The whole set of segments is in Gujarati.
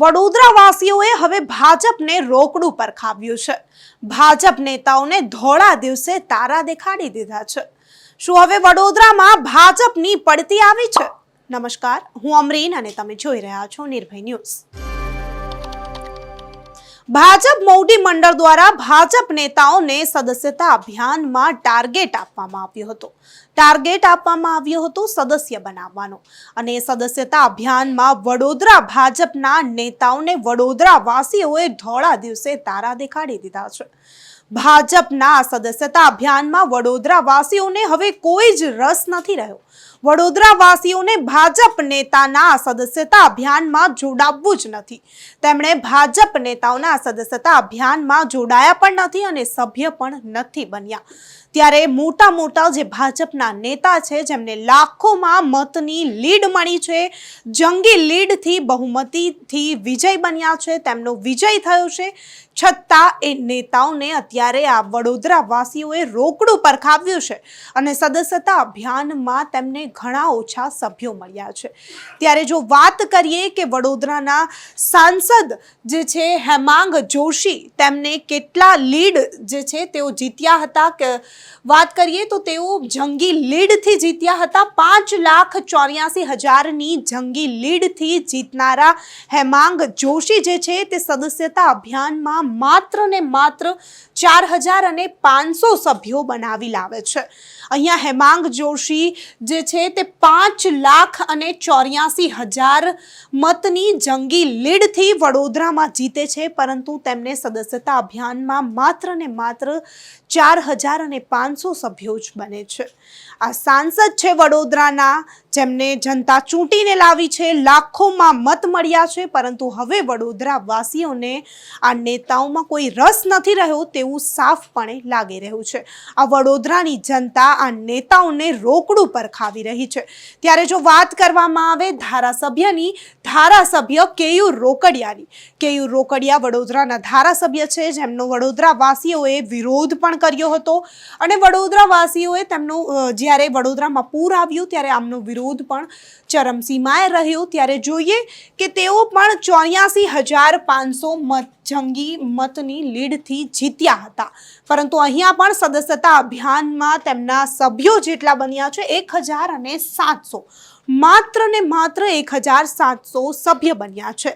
વડોદરાવાસીઓએ હવે ભાજપને રોકડું પર ખાવ્યું છે. ભાજપ નેતાઓને ધોળા દિવસે તારા દેખાડી દીધા છે. શું હવે વડોદરામાં ભાજપની પડતી આવી છે? નમસ્કાર, હું અમરીન અને તમે જોઈ રહ્યા છો નિર્ભય ન્યૂઝ. ભાજપ મૌડી મંડળ દ્વારા ભાજપ નેતાઓને સદસ્યતા અભિયાનમાં ટાર્ગેટ આપવામાં આવ્યો હતો. ટાર્ગેટ આપવામાં આવ્યો હતો સદસ્ય બનાવવાનો. અને સદસ્યતા અભિયાનમાં વડોદરા ભાજપના નેતાઓને વડોદરા વાસીઓએ ધોળા દિવસે તારા દેખાડી દીધા છે. ભાજપના સદસ્યતા અભિયાનમાં વડોદરા વાસીઓને હવે કોઈ જ રસ નથી રહ્યો. વડોદરા વાસીઓને ભાજપ નેતાના સદસ્યતા અભિયાનમાં જોડાવવું જ નથી. તેમણે ભાજપ નેતાઓના સદસ્યતા અભિયાનમાં જોડાયા પણ નથી અને સભ્ય પણ નથી બન્યા. ત્યારે મોટા મોટા જે ભાજપના નેતા છે, જેમને લાખોમાં મતની લીડ મળી છે, જંગી લીડથી બહુમતીથી વિજય બન્યા છે, તેમનો વિજય થયો છે. છતાં એ નેતાઓને અત્યારે આ વડોદરા વાસીઓએ રોકડું પરખાવ્યું છે અને સદસ્યતા અભિયાનમાં તેમને ઘણા ઓછા સભ્યો મળ્યા છે. ત્યારે જો વાત કરીએ કે વડોદરાના સાંસદ જે છે, હેમાંગ જોશી, તેમને કેટલા લીડ જે છે, તેઓ જીત્યા હતા કે વાત કરીએ તો તેઓ જંગી લીડથી જીત્યા હતા. પાંચ લાખ ચોર્યાસી હજારની જંગી લીડથી જીતનારા હેમાંગ જોશી જે છે તે સદસ્યતા અભિયાનમાં માત્ર ને માત્ર ચાર હજાર અને પાંચસો સભ્યો બનાવી લાવે છે. અહીંયા હેમાંગ જોશી જે છે તે પાંચ લાખ અને ચોર્યાસી હજાર મતની જંગી લીડથી વડોદરામાં જીતે છે, પરંતુ તેમને સદસ્યતા અભિયાનમાં માત્ર ને માત્ર ચાર હજાર અને પાંચસો સભ્યો જ બને છે. આ સાંસદ છે વડોદરાના, જેમને જનતા ચૂંટીને લાવી છે, લાખોમાં મત મળ્યા છે, પરંતુ હવે વડોદરા વાસીઓને આ નેતાઓમાં કોઈ રસ નથી રહ્યો તેવું સાફપણે લાગી રહ્યું છે. આ વડોદરાની જનતા આ નેતાઓને રોકડું પર ખાવી રહી છે. ત્યારે જો વાત કરવામાં આવે ધારાસભ્યની, ધારાસભ્ય કેયુ રોકડિયાની. કેયુ રોકડિયા વડોદરાના ધારાસભ્ય છે, જેમનો વડોદરા વાસીઓએ વિરોધ પણ કર્યો હતો. અને વડોદરાવાસીઓએ તેમનું જ્યારે વડોદરામાં પૂર આવ્યું ત્યારે આમનો વિરોધ પણ ચરમસીમાએ રહ્યો. ત્યારે જોઈએ કે તેઓ પણ ચોર્યાસી હજાર પાંચસો મત, જંગી મતની લીડથી જીત્યા હતા. પરંતુ અહીંયા પણ સદસ્યતા અભિયાનમાં તેમના સભ્યો જેટલા બન્યા છે, એક હજાર અને સાતસો. માત્ર ને માત્ર એક હજાર સાતસો સભ્ય બન્યા છે.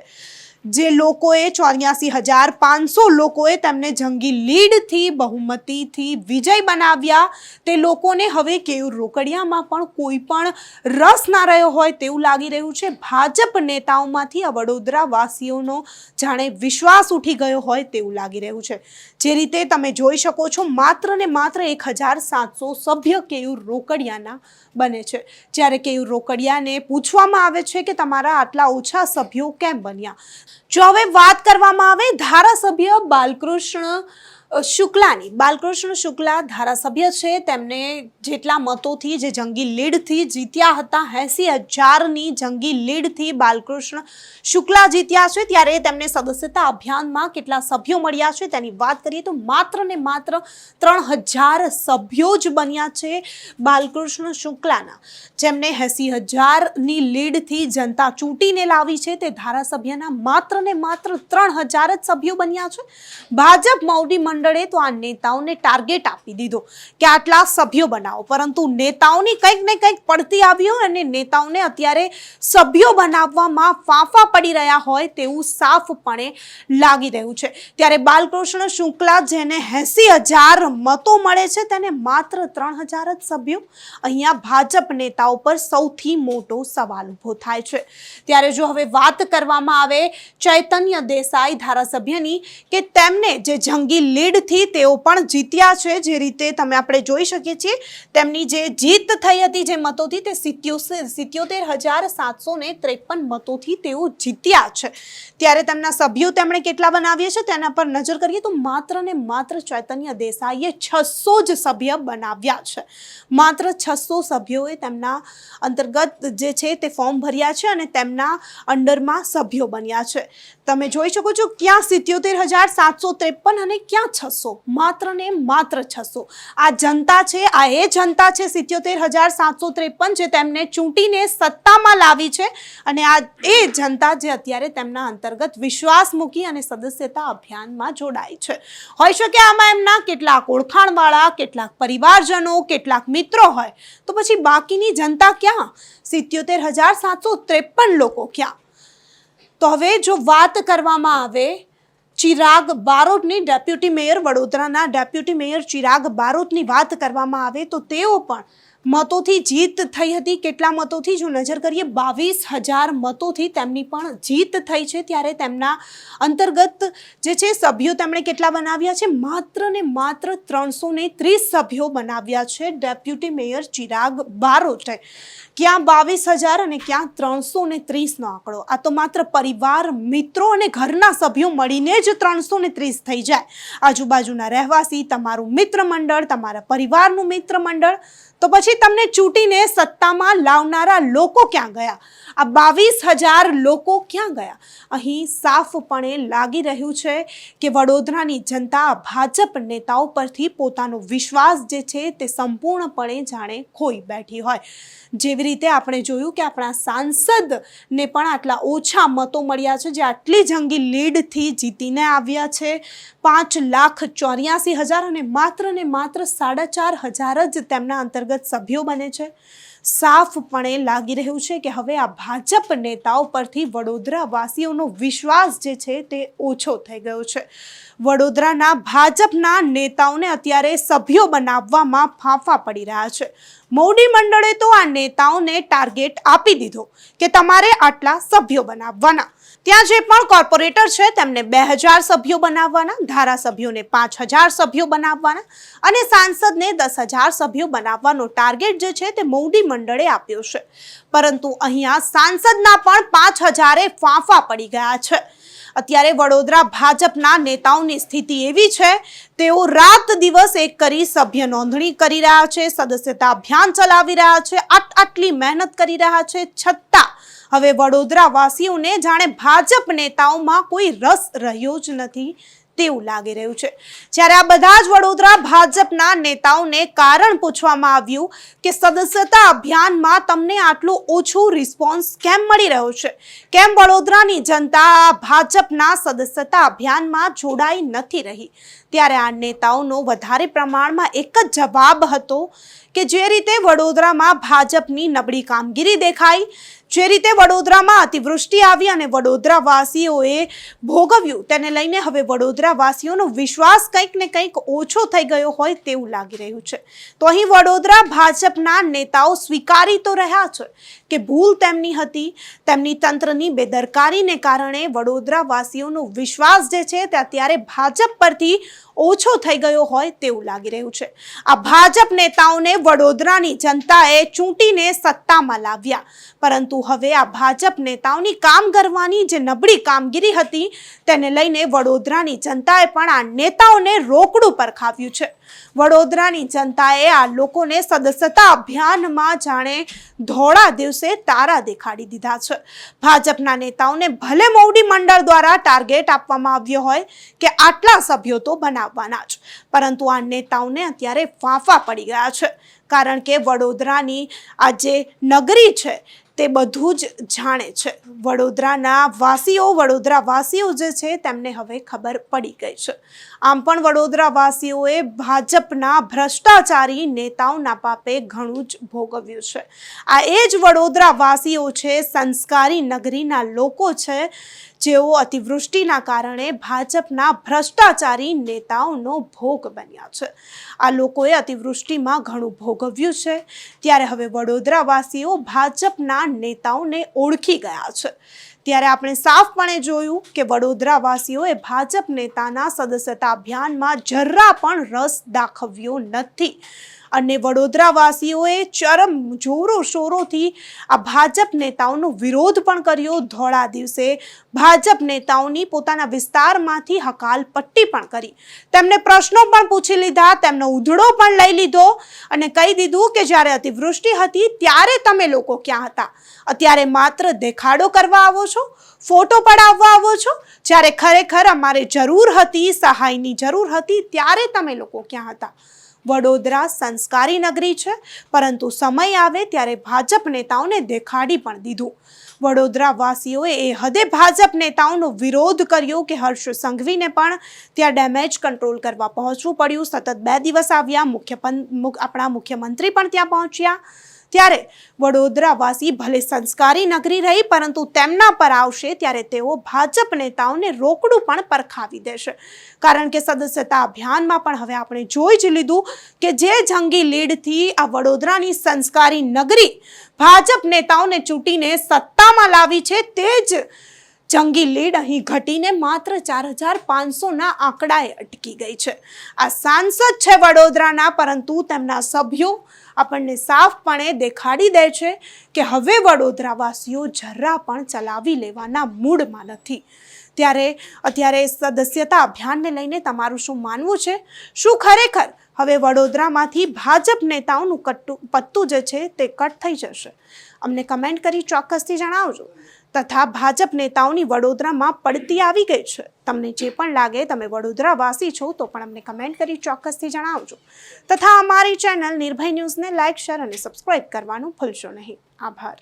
જે લોકોએ ચોર્યાસી હજાર પાંચસો લોકોએ તેમને જંગી લીડથી, બહુમતીથી વિજય બનાવ્યા. તે લોકોને હવે કેવું રોકડિયામાં પણ કોઈ પણ રસ ના રહ્યો હોય તેવું લાગી રહ્યું છે. ભાજપ નેતાઓમાંથી આ વડોદરા વાસીઓનો જાણે વિશ્વાસ ઉઠી ગયો હોય તેવું લાગી રહ્યું છે. જે રીતે તમે જોઈ શકો છો, માત્ર ને માત્ર એક હજાર સાતસો સભ્ય કેયુર રોકડિયાના બને છે. જ્યારે કેયુર રોકડિયાને પૂછવામાં આવે છે કે તમારા આટલા ઓછા સભ્યો કેમ બન્યા? જો હવે વાત કરવામાં આવે ધારાસભ્ય બાલકૃષ્ણ શુક્લાની, બાલકૃષ્ણ શુક્લા ધારાસભ્ય છે. તેમને જેટલા મતોથી જે જંગી લીડથી જીત્યા હતા, એંસી હજારની જંગી લીડથી બાલકૃષ્ણ શુક્લા જીત્યા છે. ત્યારે તેમને સદસ્યતા અભિયાનમાં કેટલા સભ્યો મળ્યા છે તેની વાત કરીએ તો માત્ર ને માત્ર ત્રણ હજાર સભ્યો જ બન્યા છે બાલકૃષ્ણ શુક્લાના. જેમને એંસી હજારની લીડથી જનતા ચૂંટીને લાવી છે. તે ધારાસભ્યના માત્ર ને માત્ર ત્રણ હજાર જ સભ્યો બન્યા છે. ભાજપ મૌડી મંડળે તો આ નેતાઓને ટાર્ગેટ આપી દીધો કે આટલા સભ્યો બનાવો. પરંતુ નેતાઓની કંઈક ને કંઈક પડતી આવ્યો અને નેતાઓને અત્યારે સભ્યો બનાવવામાં ફાંફા પડી રહ્યા હોય તેવું સાફપણે લાગી રહ્યું છે. ત્યારે બાલકૃષ્ણ શુક્લા, જેને એંસી હજાર મતો મળે છે, તેને માત્ર ત્રણ હજાર જ સભ્યો અહીંયા ભાજપ નેતાઓ પર સૌથી મોટો સવાલ ઊભો થાય છે. ત્યારે જો હવે વાત કરવામાં આવે ચૈતન્ય દેસાઈ ધારાસભ્યની કે તેમને જે જંગી લીડથી તેઓ પણ જીત્યા છે. જે રીતે તમે આપણે જોઈ શકીએ છીએ, તેમની જે જીત થઈ હતી જે મતોથી તે સિત્યોતેર હજાર સાતસો ને ત્રેપન મતોથી તેઓ જીત્યા છે. ત્યારે તેમના સભ્યો તેમણે કેટલા બનાવ્યા છે? તેના પર નજર કરીએ તો માત્ર ને માત્ર ચૈતન્ય દેસાઈએ છસો જ સભ્ય બનાવ્યા છે. માત્ર છસો સભ્યોએ તેમના અંતર્ગત જે છે તે ફોર્મ ભર્યા છે અને તેમના અંડરમાં સભ્યો બન્યા છે. તમે જોઈ શકો છો ક્યાં સિત્યોતેર હજાર સાતસો ત્રેપન અને ક્યાં છસો. માત્ર ને માત્ર છસો. આ જનતા છે, આ એ જનતા છે, સિત્યોતેર હજાર સાતસો ત્રેપન જે તેમને ચૂંટીને સત્તામાં લાવી છે અને આ એ જનતા જે અત્યારે તેમના અંતર્ગત વિશ્વાસ મૂકી અને સદસ્યતા અભિયાનમાં જોડાય છે. હોઈ શકે આમાં એમના કેટલાક ઓળખાણવાળા, કેટલાક પરિવારજનો, કેટલાક મિત્રો હોય. તો પછી બાકીની જનતા ક્યાં? સિત્યોતેર હજાર સાતસો ત્રેપન લોકો ક્યાં? તો હવે જો વાત કરવામાં આવે ચિરાગ બારોટની ડેપ્યુટી મેયર વડોદરાના ડેપ્યુટી મેયર ચિરાગ બારોટની વાત કરવામાં આવે તો તેઓ પણ મતોથી જીત થઈ હતી. કેટલા મતોથી? જો નજર કરીએ, બાવીસ હજાર મતોથી તેમની પણ જીત થઈ છે. ત્યારે તેમના અંતર્ગત જે છે, સભ્યો તેમણે કેટલા બનાવ્યા છે? માત્ર ને માત્ર ત્રણસો ને ત્રીસ સભ્યો બનાવ્યા છે. ડેપ્યુટી મેયર ચિરાગ બારોટે. ક્યાં બાવીસ હજાર અને ક્યાં ત્રણસો ને ત્રીસનો આંકડો? આ તો માત્ર પરિવાર, મિત્રો અને ઘરના સભ્યો મળીને જ ત્રણસો ને ત્રીસ થઈ જાય. આજુબાજુના રહેવાસી, તમારું મિત્ર મંડળ, તમારા પરિવારનું મિત્ર મંડળ તો પછી તમને ચૂંટીને સત્તામાં લાવનારા લોકો ક્યાં ગયા? આ બાવીસ હજાર લોકો ક્યાં ગયા? અહીં સાફપણે લાગી રહ્યું છે કે વડોદરાની જનતા ભાજપ નેતાઓ પરથી પોતાનો વિશ્વાસ જે છે તે સંપૂર્ણપણે જાણે ખોઈ બેઠી હોય. જેવી રીતે આપણે જોયું કે આપણા સાંસદને પણ આટલા ઓછા મતો મળ્યા છે, જે આટલી જંગી લીડથી જીતીને આવ્યા છે. પાંચ લાખ ચોર્યાસી હજાર અને માત્ર ને માત્ર સાડા ચાર હજાર જ તેમના અંતર્ગત સભ્યો બને છે. સાફપણે લાગી રહ્યું છે કે હવે આ ભાજપ નેતાઓ પરથી વડોદરા વાસીઓનો વિશ્વાસ જે છે તે ઓછો થઈ ગયો છે. વડોદરાના ભાજપના નેતાઓને અત્યારે સભ્યો બનાવવામાં ફાંફા પડી રહ્યા છે. મોવડી મંડળે તો આ નેતાઓને ટાર્ગેટ આપી દીધો કે તમારે આટલા સભ્યો બનાવવાના. ત્યાં જે પણ કોર્પોરેટર છે, તેમને બે હજાર સભ્યો બનાવવાના, ધારાસભ્યોને પાંચ હજાર સભ્યો બનાવવાના અને સાંસદને દસ હજાર સભ્યો બનાવવાનો ટાર્ગેટ જે છે, તે મોવડી મંડળે આપ્યો છે. પરંતુ અહીંયા સાંસદના પણ પાંચ હજારે ફાંફા પડી ગયા છે. અત્યારે વડોદરા ભાજપના નેતાઓની સ્થિતિ એવી છે, તેઓ રાત દિવસ એક કરી સભ્ય નોંધણી કરી રહ્યા છે, સદસ્યતા અભિયાન ચલાવી રહ્યા છે આટ આટલી મહેનત કરી રહ્યા છે, છતાં હવે વડોદરા વાસીઓને જાણે ભાજપ નેતાઓમાં કોઈ રસ રહ્યો જ નથી તેવું લાગી રહ્યું છે. જ્યારે આ બધા જ વડોદરા ભાજપના નેતાઓને કારણ પૂછવામાં આવ્યું કે સદસ્યતા અભિયાનમાં તમને આટલું ઓછું રિસ્પોન્સ કેમ મળી રહ્યો છે? કેમ વડોદરાની જનતા ભાજપના સદસ્યતા અભિયાનમાં જોડાઈ નથી રહી? ત્યારે આ નેતાઓનો વધારે પ્રમાણમાં એક જ જવાબ હતો કે જે રીતે વડોદરામાં ભાજપની નબળી કામગીરી દેખાઈ જે રીતે વડોદરામાં અતિવૃષ્ટિ આવી અને વડોદરા વાસીઓએ ભોગવ્યું, તેને લઈને હવે વડોદરા વાસીઓનો વિશ્વાસ કંઈક ને કંઈક ઓછો થઈ ગયો હોય તેવું લાગી રહ્યું છે. તો અહીં વડોદરા ભાજપના નેતાઓ સ્વીકારી તો રહ્યા છે કે ભૂલ તેમની હતી, તેમની તંત્રની બેદરકારીને કારણે વડોદરા વાસીઓનો વિશ્વાસ જે છે તે અત્યારે ભાજપ પરથી ઓછો થઈ ગયો હોય તેવું લાગી રહ્યું છે. આ ભાજપ નેતાઓને વડોદરાની જનતાએ ચૂંટીને સત્તામાં લાવ્યા. પરંતુ હવે આ ભાજપ નેતાઓની કામ કરવાની જે નબળી કામગીરી હતી, તેને લઈને વડોદરાની જનતાએ પણ આ નેતાઓને રોકડું પરખાવ્યું છે. વડોદરાની જનતાએ આ લોકોને સદસ્યતા અભિયાનમાં જાણે ધોળા દિવસે તારા દેખાડી દીધા છે. ભાજપના નેતાઓને ભલે મોવડી મંડળ દ્વારા ટાર્ગેટ આપવામાં આવ્યો હોય કે આટલા સભ્યો તો બનાવવાના જ, પરંતુ આ નેતાઓને અત્યારે ફાંફા પડી ગયા છે. કારણ કે વડોદરાની આ જે નગરી છે તે બધું જ જાણે છે. વડોદરાના વાસીઓ વડોદરા વાસીઓ જે છે તેમને હવે ખબર પડી ગઈ છે. આમ પણ વડોદરા વાસીઓએ ભાજપના ભ્રષ્ટાચારી નેતાઓના પાપે ઘણું જ ભોગવ્યું છે. આ એ જ વડોદરા વાસીઓ છે, સંસ્કારી નગરીના લોકો છે જેઓ અતિવૃષ્ટિના કારણે ભાજપના ભ્રષ્ટાચારી નેતાઓનો ભોગ બન્યા છે. આ લોકોએ અતિવૃષ્ટિમાં ઘણું ભોગવ્યું છે. ત્યારે હવે વડોદરાવાસીઓ ભાજપના નેતાઓને ઓળખી ગયા છે. ત્યારે આપણે સાફપણે જોયું કે વડોદરાવાસીઓએ ભાજપ નેતાના સદસ્યતા અભિયાનમાં જરા પણ રસ દાખવ્યો નથી. અને વડોદરાવાસીઓએ ચરમ જોરો શોરોથી આ ભાજપ નેતાઓનો વિરોધ પણ કર્યો ધોળા દિવસે. ભાજપ નેતાઓની પોતાના વિસ્તારમાંથી હકાલપટ્ટી પણ કરી. તેમને પ્રશ્નો પણ પૂછી લીધા, તેમનો ઉધડો પણ લઈ લીધો અને કહી દીધું કે જ્યારે અતિવૃષ્ટિ હતી ત્યારે તમે લોકો ક્યાં હતા? અત્યારે માત્ર દેખાડો કરવા આવો છો, ફોટો પડાવવા આવો છો? જ્યારે ખરેખર અમારે જરૂર હતી, સહાયની જરૂર હતી, ત્યારે તમે લોકો ક્યાં હતા? વડોદરા સંસ્કારી નગરી છે, પરંતુ સમય આવે ત્યારે ભાજપ નેતાઓને દેખાડી પણ દીધું. વડોદરા વાસીઓએ એ હદે ભાજપ નેતાઓનો વિરોધ કર્યો કે હર્ષ સંઘવીને પણ ત્યાં ડેમેજ કંટ્રોલ કરવા પહોંચવું પડ્યું. સતત બે દિવસ આવ્યા મુખ્ય આપણા મુખ્યમંત્રી પણ ત્યાં પહોંચ્યા. ત્યારે વડોદરાવાસી ભલે સંસ્કારી નગરી રહી, પરંતુ તેમના પર આવશે ત્યારે તેઓ ભાજપ નેતાઓને રોકડું પણ પરખાવી દેશે. કારણ કે સદસ્યતા અભિયાનમાં પણ હવે આપણે જોઈ જ લીધું કે જે જંગી લીડથી આ વડોદરાની સંસ્કારી નગરી ભાજપ નેતાઓને ચૂંટીને સત્તામાં લાવી છે, તે જ જંગી લીડ અહીં ઘટીને માત્ર ચાર હજાર પાંચસોના આંકડાએ અટકી ગઈ છે. આ સાંસદ છે વડોદરાના, પરંતુ તેમના સભ્યો આપણને સાફપણે દેખાડી દે છે કે હવે વડોદરાવાસીઓ જરા પણ ચલાવી લેવાના મૂડમાં નથી. ત્યારે અત્યારે સદસ્યતા અભિયાનને લઈને તમારું શું માનવું છે? શું ખરેખર હવે વડોદરામાંથી ભાજપ નેતાઓનું કટ્ટુ, પત્તું જે છે તે કટ થઈ જશે. અમને કમેન્ટ કરી ચોક્કસથી જણાવજો. તથા ભાજપ નેતાઓની વડોદરામાં પડતી આવી ગઈ છે. તમને જે પણ લાગે, તમે વડોદરાવાસી છો, તો પણ અમને કમેન્ટ કરી ચોક્કસથી જણાવજો. તથા અમારી ચેનલ નિર્ભય ન્યૂઝને લાઇક શેર અને સબસ્ક્રાઇબ કરવાનું ભૂલશો નહીં. આભાર.